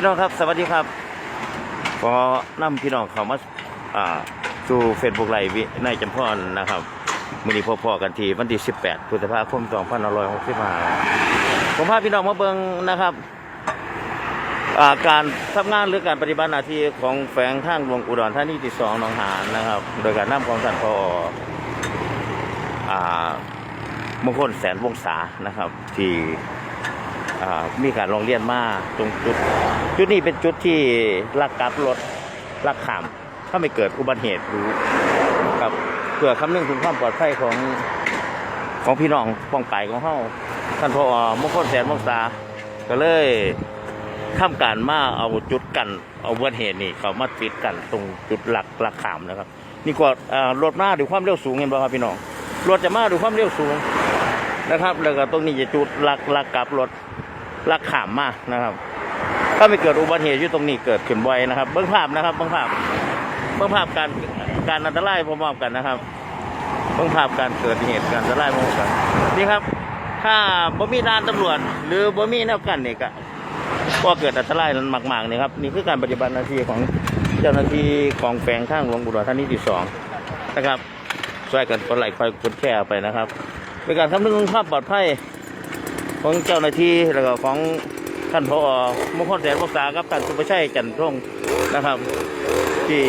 พี่น้องครับสวัสดีครับขอนำพี่น้องเข้ามาอ่าสู่เฟซบุ๊กไลฟ์วินายจำพรนะครับมื้อนี้พ่อๆกันทีวันที่ 18พฤษภาคม2565ผมพาพี่น้องมาเบิ่งนะครับอาการทำงานหรือการปฏิบัติหน้าที่ของแฝงทางหลวงอุดรธานีที่สองหนองหานนะครับ โดยการนำของท่านพออ่ามงคลแสนวงศานะครับ ที่ มีการร้องเรียนมาตรงจุด จุดนี้เป็นจุดที่ลักกลับรถลักขามถ้าไม่เกิดอุบัติเหตุรือครับเพื่อคำนึงถึงความปลอดภัยของของพี่น้องป้องไปของเฮาท่านพอมงคลแสนมงษาก็เลยทำการมาเอาจุดกันเอาอุบัติเหตุนี่เขามาปิดกันตรงจุดหลักลักขามนะครับ นี่ก็รถมาด้วยความเร็วสูงเห็นบ่ครับพี่น้องรถจะมาด้วยความเร็วสูงนะครับ แล้วก็ตรงนี้จะจุดหลักลักกลับรถ ลักขามมากนะครับ ถ้าไม่เกิดอุบัติเหตุอยู่ตรงนี้เกิดขึ้นบ่อยนะครับ เบื้องภาพนะครับ เบื้องภาพ เบื้องภาพการการอันตรายพร้อมๆกันนะครับ เบื้องภาพการเกิดเหตุการอันตรายพร้อมกันนี่ครับ ถ้าบ่มีด่านตำรวจ หรือบ่มีแนวกันนี่ก็ก็เกิดอันตรายนั้นมากๆนี่ครับ นี่คือการปฏิบัติหน้าที่ของเจ้าหน้าที่ของแฝงข้างหลวงบุรธานีที่สองนะครับช่วยกันกดไลค์คอยกดแชร์ไปนะครับเป็นการคำนึงถึงความปลอดภัย ของเจ้าหน้าที่แล้วก็ของท่านพอมงคลแสนภาษากับท่านสุภชัยจันทรงนะครับ ที่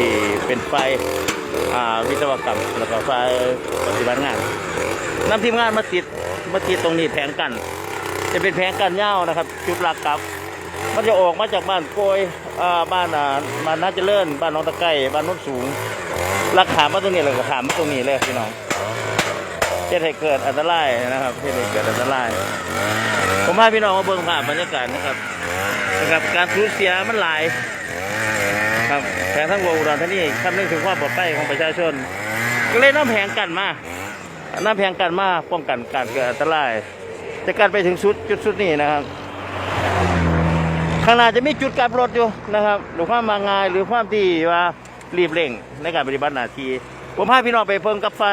เป็นไฟอ่าวิศวกรรมแล้วก็ไฟปฏิบัติงานนำทีมงานมาติดมาติดตรงนี้แผงกัน จะเป็นแผงกันยาวนะครับ จุดหลักกับ มันจะออกมาจากบ้านโกยบ้านอ่าบ้านนาจะเจริญบ้านน้องตะไก่บ้านโน้นสูงหลักขามมาตรงนี้เลยก็ขามมาตรงนี้เลยพี่น้อง เพื่อให้เกิดอันตรายนะครับเพื่ให้เกิดอันตราย ผมพาพี่น้องมาเบิ่งภาพบรรยากาศนะครับนะครับการสูญเสียมันหลายครับแผงทั้งวงอุดรธานีคำนึงถึงความปลอดภัยของประชาชน ก็เลยน้ำแผงกันมาน้ำแผงกันมาป้องกันการเกิดอันตรายจะการไปถึงสุดจุดสุดนี้นะครับข้างหน้าจะมีจุดกลับรถอยู่นะครับหรือความมาง่ายหรือความที่ว่ารีบเร่งในการปฏิบัติหน้าที่ผมพาพี่น้องไปเพิ่งกับไฟ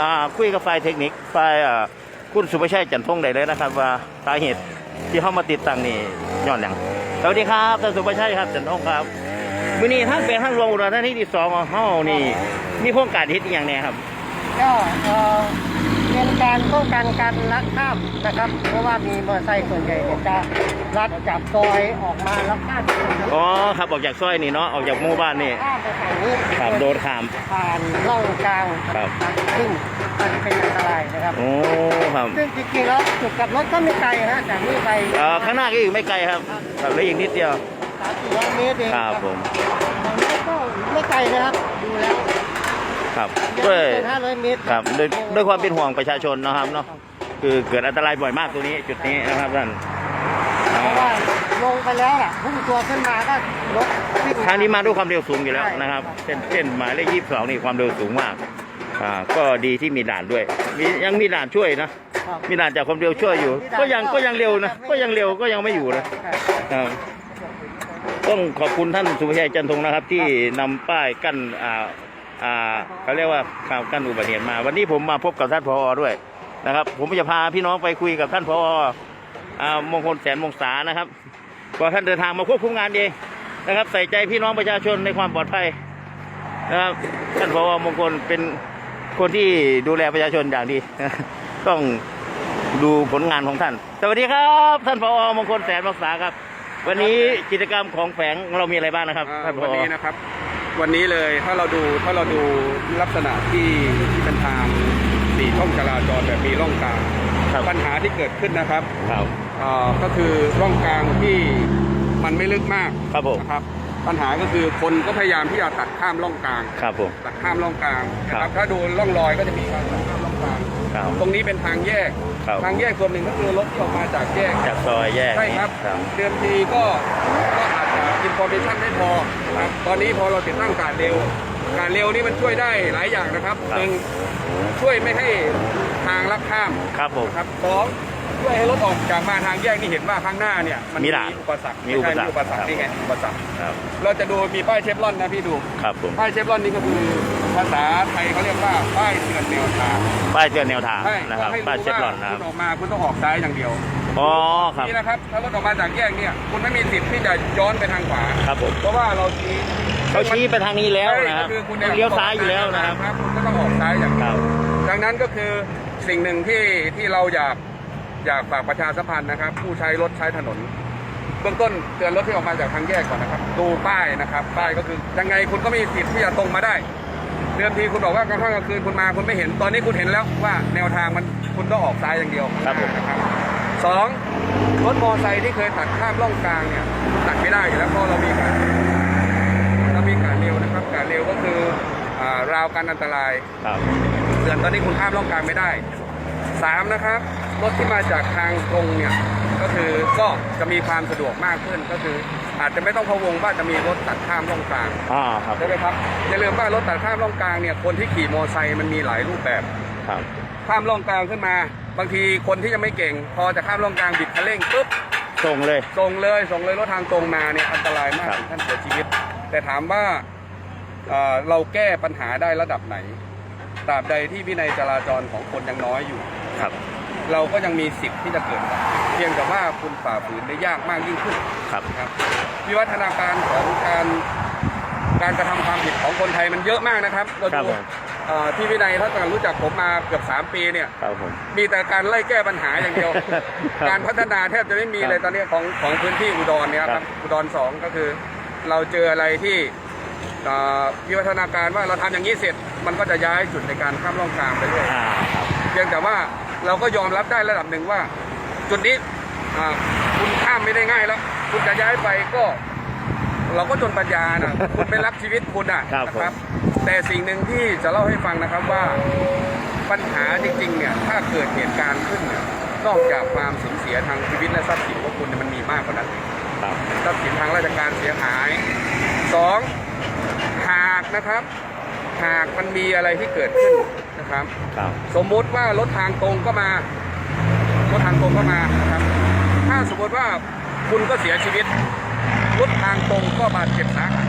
อ่าคุยกับไฟเทคนิคไฟอ่าคุณสุภชัยจันทงได้เลยนะครับ ว่าสาเหตุที่เข้ามาติดตั้งนี่ย้อนหยังสวัสดีครับท่านสุภชัยครับจันทงครับมื้อนี้ท่านเป็นท่านรองอุดรธานีที่สองของเฮานี่มีโครงการเฮ็ดอหย่างแน่ครับก็เอ่อ เป็นการป้องกันการลักข้ามนะครับ เพราะว่ามีมอเตอร์ไซค์ส่วนใหญ่เนี่ยจะลักจับซอยออกมาแล้วข้ามไปทางอ๋อครับออกจากซอยนี่เนาะออกจากหมู่บ้านนี่ข้ามไปฝั่งนี้ครับโดนขามผ่านร่องกลางครับซึ่งมันเป็นอันตรายนะครับโอ้ครับซึ่งจริงๆแล้วจุดกลับรถก็ไม่ไกลฮะจากนี้ไปเอ่อข้างหน้าก็อีกไม่ไกลครับครับเหลืออีกนิดเดียวสามสี่ร้อยเมตรเองครับผมตรงนี้ก็ไม่ไกลนะครับดูแล้ว ครับยังด้วยไม่เกินห้าร้อยเมตรครับด้วยด้วยความเป็นห่วงประชาชนนะครับเนาะคือเกิดอันตรายบ่อยมากตรงนี้จุดนี้นะครับท่านเพราะว่าลงไปแล้วล่ะพุ่งตัวขึ้นมาก็รถวิ่งทางนี้มาด้วยความเร็วสูงอยู่แล้วใช่นะครับเส้นเส้นหมายเลขยี่สิบสองนี่ความเร็วสูงมากอ่าก็ดีที่มีด่านด้วยมียังมีด่านช่วยนะครับมีด่านจากความเร็วช่วยอยู่มีด่านก็ยังก็ก็ยังเร็วนะไม่ก็ยังเร็วก็ยังไม่อยู่นะครับต้องขอบคุณท่านสุภชัยจันทงนะครับ ที่นำป้ายกั้นอ่า อ่าเขาเรียกว่าข่าวกั้นอุบัติเหตุมา วันนี้ผมมาพบกับท่านพอด้วยนะครับ ผมจะพาพี่น้องไปคุยกับท่านพออ่ามงคลแสนมงษานะครับก็ท่านเดินทางมาควบคุมงานเองนะครับ ใส่ใจพี่น้องประชาชนในความปลอดภัยนะครับท่านพอมงคลเป็นคนที่ดูแลประชาชนอย่างดี ต้องดูผลงานของท่าน สวัสดีครับ ท่านพอมงคลแสนมงษาครับ วันนี้กิจกรรมของแฝงเรามีอะไรบ้างนะครับอ่าท่านพวันอนี้นะครับ วันนี้เลยถ้าเราดูถ้าเราดูลักษณะที่ที่เป็นทางสี่ช่องจราจรแบบมีร่องกลางครับปัญหาที่เกิดขึ้นนะครับครับอ่าก็คือร่องกลางที่มันไม่ลึกมากครับผมนะครับ ปัญหาก็คือคนก็พยายามที่จะตัดข้ามร่องกลาง ครับผม ตัดข้ามร่องกลางนะคครัรับบถ้าดูร่องรอยก็จะมีการตัดข้ามร่องกลาง ครับตรงนี้เป็นทางแยก ครับ ทางแยกส่วนหนึ่งก็คือรถที่ออกมาจากแยก จากซอยแยกใช่นี้ครับครับเดิมทีก็ก็ อาจจะอินโฟเมชันไม่พอนะครับตอนนี้พอเราติดตั้งการเร็ว การเร็วนี่มันช่วยได้หลายอย่างนะครับครับ หนึ่งช่วยไม่ให้ทางลักข้ามครับผม นะครับสองช่วยให้รถออกจากมาทางแยกนี่เห็นว่าข้างหน้าเนี่ยมันมีด่านอุปสรรคมีอุปสรรคไใช่อุปสรรคครับ นี่ไงอุปสรรคครับเราจะดูมีป้ายเชฟรอนนะพี่ดู ครับผมป้ายเชฟรอนนี่ก็คือภาษาไทยเขาเรียกว่าป้ายเตือนแนวทางป้ายเตือนแนวทางใช่นะครับ ให้ป้ายรู้เช็คหลอว่าดนะคคุรับ ณออกมาคุณต้องออกซ้ายอย่างเดียว ออ๋อครับ นี่นะครับถ้ารถออกมาจากแยกเนี่ยคุณไม่มีสิทธิ์ที่จะย้อนไปทางขวา ครับผม เพราะว่าเราชี้เขาชี้ไปทางนี้แล้วใช่นะครับก็คือคุณเลี้ยวซ้ายอยู่แล้วนะครับ คุณก็ต้องออกซ้ายอย่างครับ ดังนั้นก็คือสิ่งหนึ่งที่ที่เราอยากอยากฝากประชาสัมพันธ์นะครับ ผู้ใช้รถใช้ถนน เบื้องต้นเตือนรถที่ออกมาจากทางแยกก่อนนะครับ ดูป้ายนะครับ ป้ายก็คือยังไงคุณก็มีสิทธิ์ที่จะตรงมาได้ เดิมทีคุณบอกว่ากลางค่ำกลางคืนคุณมาคุณไม่เห็น ตอนนี้คุณเห็นแล้วว่าแนวทางมันคุณต้องออกซ้ายอย่างเดียวครับผม นะครับ สองรถมอเตอร์ไซค์ที่เคยตัดข้ามร่องกลางเนี่ยตัดไม่ได้อยู่แล้วเพราะเรามีการเรามีการเร็วนะครับการเร็วก็คืออ่าราวกันอันตรายครับเตือนตอนนี้คุณข้ามร่องกลางไม่ได้สามนะครับรถที่มาจากทางตรงเนี่ยก็คือก็จะมีความสะดวกมากขึ้นก็คือ อาจจะไม่ต้องพะวงว่าจะมีรถตัดข้ามร่องกลางอ่าครับใช่ไหมครับอย่าลืมว่ารถตัดข้ามร่องกลางเนี่ยคนที่ขี่มอเตอร์ไซค์มันมีหลายรูปแบบครับข้ามร่องกลางขึ้นมา บางทีคนที่ยังไม่เก่ง พอจะข้ามร่องกลางบิดคันเร่งปุ๊บส่งเลย ส่งเลยส่งเลยรถทางตรงมาเนี่ยอันตรายมากครับ ถึงท่านเสียชีวิต แต่ถามว่าเอ่อเราแก้ปัญหาได้ระดับไหนตราบใดที่วินัยจราจรของคนยังน้อยอยู่ ครับ เราก็ยังมีสิทธิ์ที่จะเกิดได้เพียงแต่ว่าคุณฝ่าฝืนได้ยากมากยิ่งขึ้น ครับนะครับวิวัฒนาการของการการกระทำความผิดของคนไทยมันเยอะมากนะครับเราครับดูผมเอ่อ ที่วินัยถ้าเกิดรู้จักผมมาเกือบ 3 ปีเนี่ยครับผมมีแต่การไล่แก้ปัญหาอย่างเดียวครับการพัฒนาแทบจะไม่มีเลยตอนนี้ของของพื้นที่อุดรเนี่ยคครัรับบอุดรสองก็คือ เราเจออะไรที่เอ่อวิวัฒนาการว่าเราทำอย่างนี้เสร็จ มันก็จะย้ายจุดในการข้ามร่องกลางไปเรื่อยอ่าครับเพียงแต่ว่าเราก็ยอมรับได้ระดับหนึ่งว่า จุดนี้อ่าคุณข้ามไม่ได้ง่ายแล้ว คุณจะย้ายไปก็ เราก็จนปัญญานะคุณไม่รักชีวิตคุณอะครับนะผมแต่สิ่งหนึ่งที่จะเล่าให้ฟังนะครับว่าปัญหาจริงๆเนี่ยถ้าเกิดเหตุการณ์ขึ้นเนี่ยนอกจากความสูญเสียทางชีวิตและทรัพย์สินของคุณเนี่ยมันมีมากกว่านั้นอีกครับ ทรัพย์สินทางราชการเสียหายสองหากนะครับหากมันมีอะไรที่เกิดขึ้นนะครับ ครับ สมมุติว่ารถทางตรงก็มารถทางตรงก็มานะครับ ถ้าสมมติว่าคุณก็เสียชีวิต รถทางตรงก็บาดเจ็บสาหัส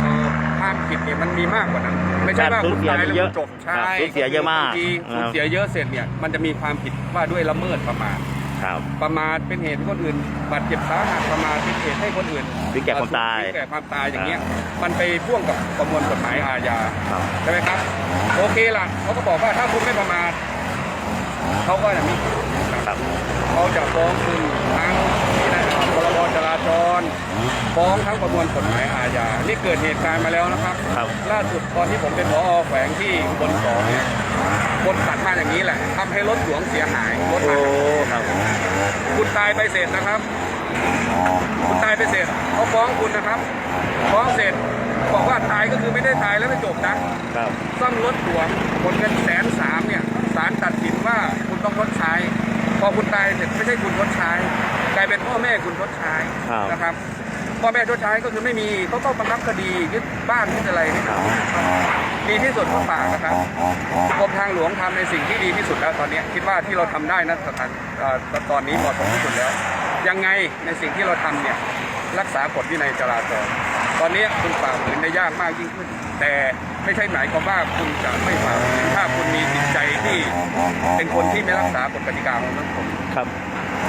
เอ่อความผิดเนี่ยมันมีมากกว่านั้น ไม่ใช่ว่าการสูญคุณเสียตายแล้วเยคุอะณจบครัใช่บสูญเสียเยอะมากบงทีครับสูญเสียเยอะเสร็จเนี่ยมันจะมีความผิดว่าด้วยละเมิดประมาท ครับ ประมาทเป็นเหตุให้คนอื่นบาดเจ็บสาหัสประมาทเป็นเหตุให้คนอื่นถึงแก่ความตาย ถึงแก่ความตายอย่างเงี้ยมันไปพ่วงกับประมวลกฎหมายอาญาครับ ใช่ไหมครับ โอเคล่ะเขาก็บอกว่าถ้าคุณไม่ประมาทเขาก็จะมีครับ เขาจะฟ้องคุณทั้งนี่นะครับพรบจราจร ฟ้องทั้งประมวลกฎหมายอาญา นี่เกิดเหตุการณ์มาแล้วนะครับ ครับ ล่าสุดตอนที่ผมเป็นผอแขวงที่อุบนสองเนี่ยบนตัดมาอย่างนี้แหละทำให้รถหลวงเสียหายรถโอ้หายครับ คุณตายไปเสร็จนะครับ คุณตายไปเสร็จเขาฟ้องคุณนะครับ ฟ้องเสร็จบอกว่าตายก็คือไม่ได้ตายแล้วไม่จบนะครับ ซ่อมรถหลวงผลเงินแสนสามเนี่ยศาลตัดสินว่าคุณต้องชดใช้ พอคุณตายเสร็จไม่ใช่คุณชดใช้กลายเป็นพ่อแม่คุณชดใช้ครับ นะครับ พ่อแม่ชดใช้ก็คือไม่มีเขาต้องบังคับคดียึดบ้านยึดอะไรนี่ครับดีที่สุดของฝานะครับกรมทางหลวงทำในสิ่งที่ดีที่สุดแล้วตอนนี้คิดว่าที่เราทำได้นะสถานตอนนี้เหมาะสมที่สุดแล้ว ยังไงในสิ่งที่เราทำเนี่ยรักษากฎวินัยจราจรตอนนี้คุณฝ่าฝืนได้ยากมากยิ่งขึ้น แต่ไม่ใช่หมายความว่าคุณจะไม่ฝ่าฝืนถ้าคุณมีจิตใจที่ เป็นคนที่ไม่รักษากฎกติกาของสังคมครับ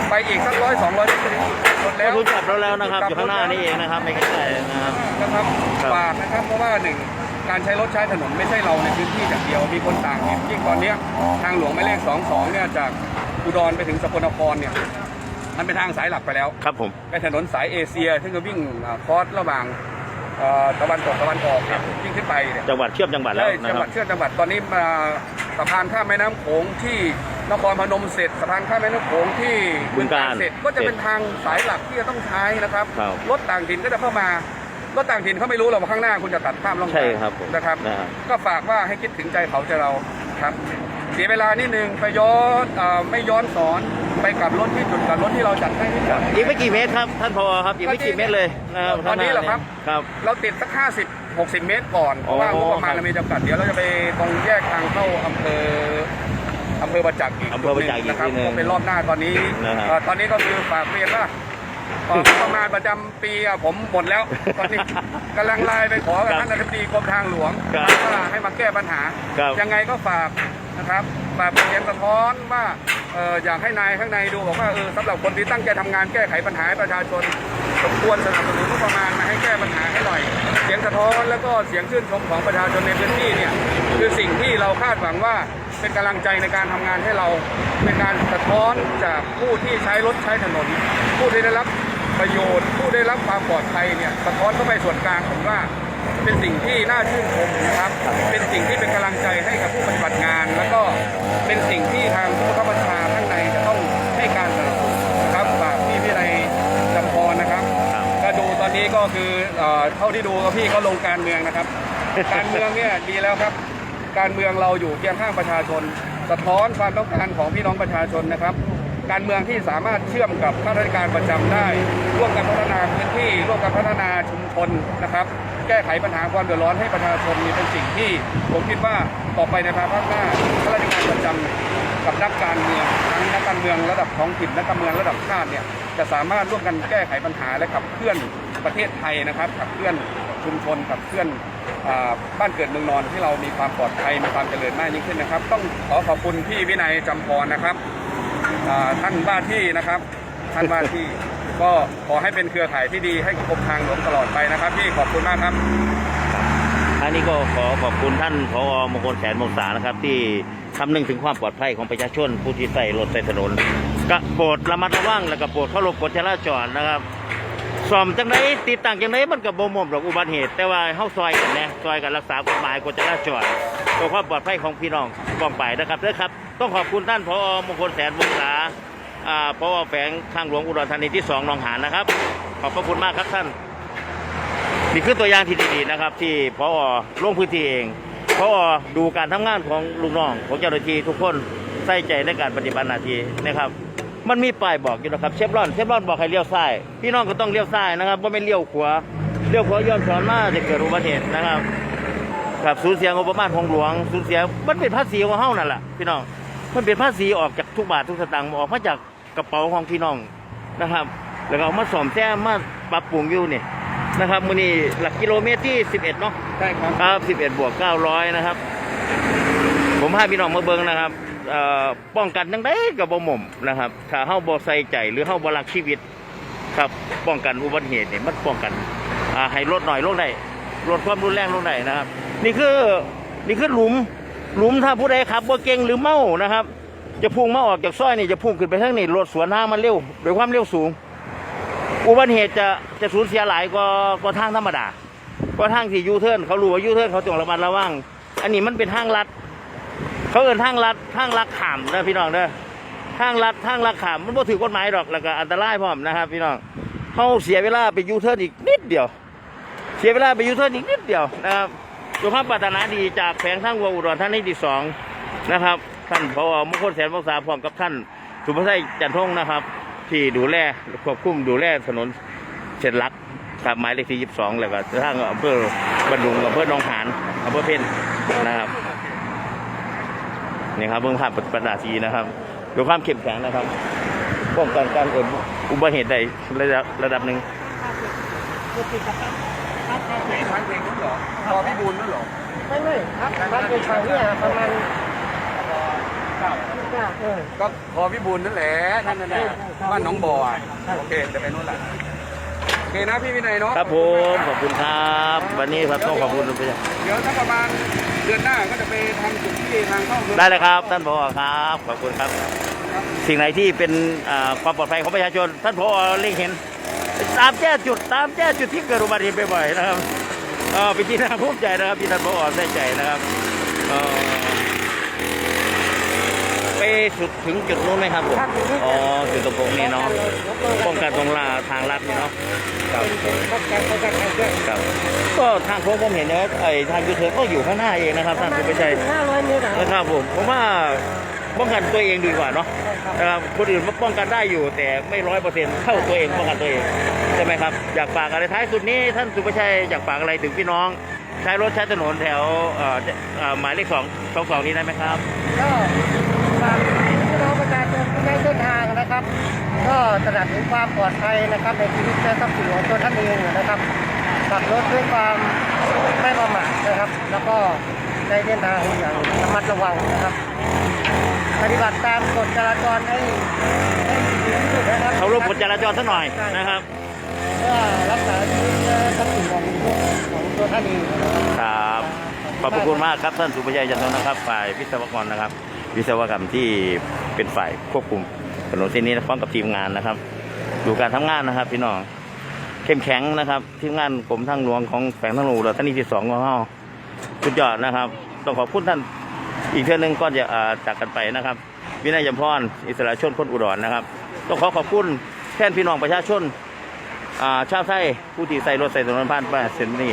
ไปอีกสักร้อยสองร้อยเมตรก็ถึงรถก็แล้วรู้จักเราแล้วนะครับ อยู่ข้างหน้านี่เองนะครับไม่ใกล้ๆนะครับ นะครับครับ ฝากนะครับเพราะว่าหนึ่งการใช้รถใช้ถนนไม่ใช่เราในพื้นที่อย่างเดียวมีคนต่างเห็นยิ่งตอนเนี้ยทางหลวงหมายเลข 22 เนี่ยจากอุดรไปถึงสกลนครเนี่ยมันเป็นทางสายหลักไปแล้ว ครับผม เป็นถนนสายเอเชียที่จะวิ่งอ่าคอร์สระหว่างเอ่อตะวันตกตะวันออกเนี่ยวิ่งขึ้นไปเนี่ยจังหวัดเชื่อมจังหวัดแล้วใช่นะจังคหรัวับ ดเชื่อมจังหวัดตอนนี้มาสะพานข้ามแม่น้ำโขงที่ นครพนมเสร็จสะพานข้ามแม่น้ำโขงที่บึงกาฬเสร็จก็จะเป็นทางสายหลักที่จะต้องใช้นะครับครับ รถต่างถิ่นก็จะเข้ามารถต่างถิ่นเขาไม่รู้หรอกว่าข้างหน้าคุณจะตัดข้ามร่องกลางใช่ครับผมนะครับ นะครับก็ฝากว่าให้คิดถึงใจเขาใจเราครับ เสียเวลานิดนึงไปย้อนเอ่อไม่ย้อนสอนไปกลับรถที่จุดกลับรถที่เราจัดให้ที่จอดอีกไม่กี่เมตรครับ ท่านพอครับอีกไม่กี่เมตรเลยนะครับตอนนี้เหรอครับ ครับ เราติดสัก 50 60 เมตรก่อน เพราะว่าอ๋งอบประมาณครับเรามีจำกัด เดี๋ยวเราจะไปตรงแยกทางเข้าอำเภอ อำเภอประจักษ์อีกอำเภอประจักษ์อีกนะครับทีหนึ่งก็เป็นรอบหน้าตอนนี้นะครับเอ่อตอนนี้ก็คือฝากเรียนว่าเอ่อประมาณประจำปีอะผมหมดแล้ว ตอนนี้กำลังไลน์ไปขอกับท่านอธิบดีกรมทางหลวงครับว่าให้มาแก้ปัญหา ครับ ยังไงก็ฝากนะครับฝากเรียนสะท้อนว่าเอ่ออยากให้นายข้างในดูบอกว่าเออสำหรับคนที่ตั้งใจทำงานแก้ไขปัญหาให้ประชาชนสมควรสนับสนุนงบประมาณมาให้แก้ปัญหาให้หน่อย เสียงสะท้อนแล้วก็เสียงชื่นชมของประชาชนในพื้นที่เนี่ยคือสิ่งที่เราคาดหวังว่า เป็นกำลังใจในการทำงานให้เราเป็นการสะท้อนจากผู้ที่ใช้รถใช้ถนน ผู้ที่ได้รับประโยชน์ ผู้ได้รับความปลอดภัยเนี่ยสะท้อนเข้าไปส่วนกลางผมว่าเป็นสิ่งที่น่าชื่นชมนะครับ เป็นสิ่งที่เป็นกำลังใจให้กับผู้ปฏิบัติงาน แล้วก็เป็นสิ่งที่ทางผู้บังคับบัญชาข้างในจะต้องให้การสนับสนุนนะครับฝากพี่วินัยจำพรนะครับครับก็ดูตอนนี้ก็คือเอ่อเท่าที่ดูก็พี่เขาลงการเมืองนะครับ การเมืองเนี่ยดีแล้วครับ การเมืองเราอยู่เคียงข้างประชาชน สะท้อนความต้องการของพี่น้องประชาชนนะครับ การเมืองที่สามารถเชื่อมกับข้าราชการประจำได้ ร่วมกันพัฒนาพื้นที่ร่วมกันพัฒนาชุมชนนะครับ แก้ไขปัญหาความเดือดร้อนให้ประชาชนนี่เป็นสิ่งที่ ผมคิดว่าต่อไปในภายภาคหน้าข้าราชการประจำกับนักการเมืองทั้งนักการเมืองระดับท้องถิ่นนักการเมืองระดับชาติเนี่ยจะสามารถร่วมกันแก้ไขปัญหาและขับเคลื่อนประเทศไทยนะครับขับเคลื่อน ชุมชนขับเคลื่อนอบ้านเกิดเมืองนอนที่เรามีความปลอดภัยมีความเจริญมากยิ่งขึ้นนะครับ ต้องขอขอบคุณพี่วินัยจำพรนะครับท่านบ้าที่นะครับ ท่านบ้าที่ก็ขอให้เป็นเครือข่ายที่ดีให้กรมทางหลวงตลอดไปนะครับพี่ขอบคุณมากครับอันนี้ก็ขอขอบคุณท่านพอมงคลแสนมงษานะครับ ที่คำนึงถึงความปลอดภัยของประชาชนผู้ที่ใส่รถใส่ถนนก็โปรดระมัดระวังแล้วก็โปรดเคารพกฎจราจรนะครับ ซ่อมจังไดติดตั้งจังไดมันก็บ่ม่อมหรอกอุบัติเหตุ แต่ว่าเฮาซอยกันนะซอยกันรักษากฎหมายกฎจราจรเพื่อความปลอดภัยของพี่น้องกองไปนะครับเด้อครับ ต้องขอบคุณท่านพอมงคลแสนมงษาอ่าพอแฝงข้างหลวงอุดรธานีที่สองหนองหานนะครับ ขอบพระคุณมากครับท่านนี่คือตัวอย่างที่ดีๆนะครับ ที่พอลงพื้นที่เองพอดูการทำงานของลูกน้องของเจ้าหน้าที่ทุกคนใส่ใจในการปฏิบัติหน้าที่นะครับ มันมีป้ายบอกอยู่นะครับเชฟรอนเชฟรอนบอกให้เลี้ยวซ้าย พี่น้องก็ต้องเลี้ยวซ้ายนะครับว่าไม่เลี้ยวขวาเลี้ยวขวาย้อนสอนมาจะเกิดอุบัติเหตุนะครับครับสูญเสียงบประมาณของหลวงสูญเสียมันเป็นภาษีของเฮานั่นแหละพี่น้องมันเป็นภาษีออกจากทุกบาททุกสตางค์ออกมาจากกระเป๋าของพี่น้องนะครับ แล้วก็เอามาซ่อมแซมมาปรับปรุงอยู่นี่นะครับมือนี้หลักกิโลเมตรที่ 11เนาะใช่ครับครับ11บวก900นะครับ ผมพาพี่น้องมาเบิ่งนะครับเอ่อ ป้องกันทั้งได้กับบ่หม่มนะครับ ถ้าเฮาบ่ใส่ใจหรือเฮาบ่รักชีวิต ครับป้องกันอุบัติเหตุเนี่ยมันป้องกันให้ลดหน่อยลงได้ลดความรุนแรงลงได้นะครับ นี่คือนี่คือหลุมหลุมถ้าผู้ใดขับบ่เก่งหรือเมานะครับ จะพุ่งมาออกจากซอยนี่จะพุ่งขึ้นไปทางนี้รถสวนทางมันเร็วด้วยความเร็วสูง อุบัติเหตุจะจะสูญเสียหลายกว่ากว่าทางธรรมดา กว่าทางที่ยูเทิร์นเขารู้ว่ายูเทิร์นเขาต้องระมัดระวัง อันนี้มันเป็นทางลัด เขาเอินทางลัดทางลักขามนะพี่น้องเด้อทางลัดทางลักขามมันบ่ถือกฎหมายดอกแล้วก็อันตรายพร้อมนะครับ พี่น้องเขาเสียเวลาไปยูเทิร์นอีกนิดเดียว เสียเวลาไปยูเทิร์นอีกนิดเดียวนะครับสุภาพปรารถนาดีจากแผงทางวัวอุดรท่านที่ที่สองนะครับท่านพอมงคลแสนวงศาพร้อมกับท่านสุภาชัยจันทงนะครับ ที่ดูแลควบคุมดูแลถนนเส้นหลักครับหมายเลขที่ยี่สิบสองแล้วก็ทางอำเภอบรรดุงอำเภอหนองหานอำเภอเพ็ญนะครับ นี่ครับเบื้องภาพปฏิบัติหาทีนะครับดูความเข้มแข็งนะครับป้องกันการเกิดอุบัติเหตุใดระดับระดับหนึ่งเพลงพันเพลงนู้นหรอพอพี่บูลนั่นหรอไม่ไม่ครับบ้านเป็นทางเนี่ยประมาณเออก็พอพี่บูลนั่นแหละท่านนั่นแหละบ้านหนองบ่อโอเคจะไปนู่นแหละโอเคนะพี่วินัยเนาะครับผมขอบคุณครับ วันนี้ครับต้องขอบคุณไปเดี๋ยวถ้าประมาณ เดือนหน้าก็จะไปทำจุดที่ทางเข้าเมืองได้เลยครับ ท่านผอครับขอบคุณครับ สิ่งไหนที่เป็นความปลอดภัยของประชาชน ท่านผอเล็งเห็น ตามแก้จุดตามแก้จุดที่เกิดอุบัติเหตุบ่อยๆนะครับเออเป็นที่น่าภูมิใจนะครับที่ท่านผอใส่ใจนะครับ ไปสุดถึงจุดนู้นไหมครับผมอ๋อจุดตรงผมนี่เนาะป้องกันตรงลาทางลัดนี่เนาะครับป้องกันป้องกันอะไรด้วยครับ ก็ทางโค้งผมเห็นนะไอ้ทางยูเทิร์นก็อยู่ข้างหน้าเองนะครับท่านสุภชัยห้าร้อยเมตรอะนะครับผมผมว่าป้องกันตัวเองดีกว่าเนาะ นะครับคนอื่นมาป้องกันได้อยู่ แต่ไม่ร้อยเปอร์เซ็นต์เท่าตัวเองป้องกันตัวเองใช่ไหมครับอยากฝากอะไรท้ายสุดนี้ท่านสุภชัยอยากฝากอะไรถึงพี่น้อง ใช้รถใช้ถนนแถวเอ่อเอ่อหมายเลขสองสองสองนี้ได้ไหมครับ ก็ ฝากพี่น้องประชาชนที่ใช้เส้นทางนะครับ ก็ตระหนักถึงความปลอดภัยนะครับในชีวิตและทรัพย์สินของตัวท่านเองนะครับขับรถด้วยความไม่ประมาทนะครับ แล้วก็ใช้เส้นทางอย่างระมัดระวังนะครับปฏิบัติตามกฎจราจรให้ให้ดีที่สุดนะครับเขารบกฎจราจรสักหน่อยนะครับเพื่อรักษาชีวิตและทรัพย์สินของของตัวท่านเองนะครับ ครับ ขอบพระคุณมากครับท่านสุภชัยจันทร์นะครับ ฝ่ายวิศวกรนะครับ วิศวกรรมที่เป็นฝ่ายควบคุมถนนเส้นนี้พร้อมกับทีมงานนะครับ ดูการทำงานนะครับ พี่น้องเข้มแข็งนะครับ ทีมงานกรมทางหลวงของแฝงทางหลวงอุดรธานที่สองของเราสุดยอดนะครับ ต้องขอบคุณท่านอีกเท่านึงก่อนจะจากกันไปนะครับ วินัยยมพรอิสระชนคนอุดรนะครับ ต้องขอขอบคุณแทนพี่น้องประชาชนาชาวไทยผู้ที่ใส่รถใส่ถนนผ่านไปเส้นนี้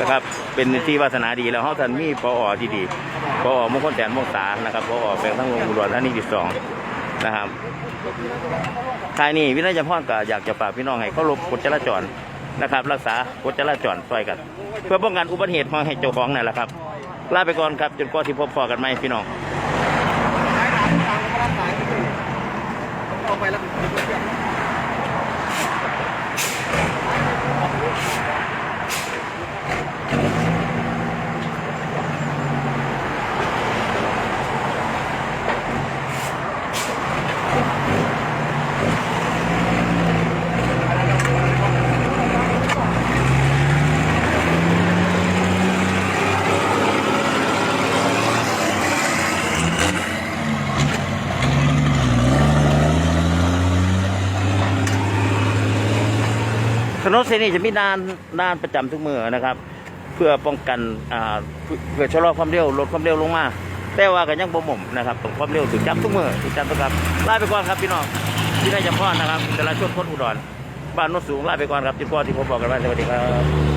นะครับ เป็นที่วาสนาดีแล้วเขาท่านมีปออที่ดี ปออมงคลแสนมงษานะครับปออแปลงทั้งวงอุดรท่านนี่ที่สองนะครับทายนี้วินัยพรก็อยากจะฝากพี่น้องให้เคารพกฎจราจรนะครับ รักษากฎจราจรช่วยกัน เพื่อป้องกันอุบัติเหตุมาให้เจ้าของนั่นแหละครับลาไปก่อนครับ จนกว่าที่พบพอกันไหมพี่น้องไปแล้ว นนเส้นนี้จะมีด่านด่านประจำทุกมือนะครับ เพื่อป้องกันอ่าเพื่อชะลอความเร็วลดความเร็วลงมา แต่ว่าก็ยังบ่หม่มนะครับต้องความเร็วถึงจับทุกมือถึงจับทุกครับลาไปก่อนครับพี่น้องที่ได้จำพ่อนะครับแต่ละช่วงคนอุดรบ้านโนนสูงลาไปก่อนครับจุดพ่อที่ผมบอกกันไว้สวัสดีครับ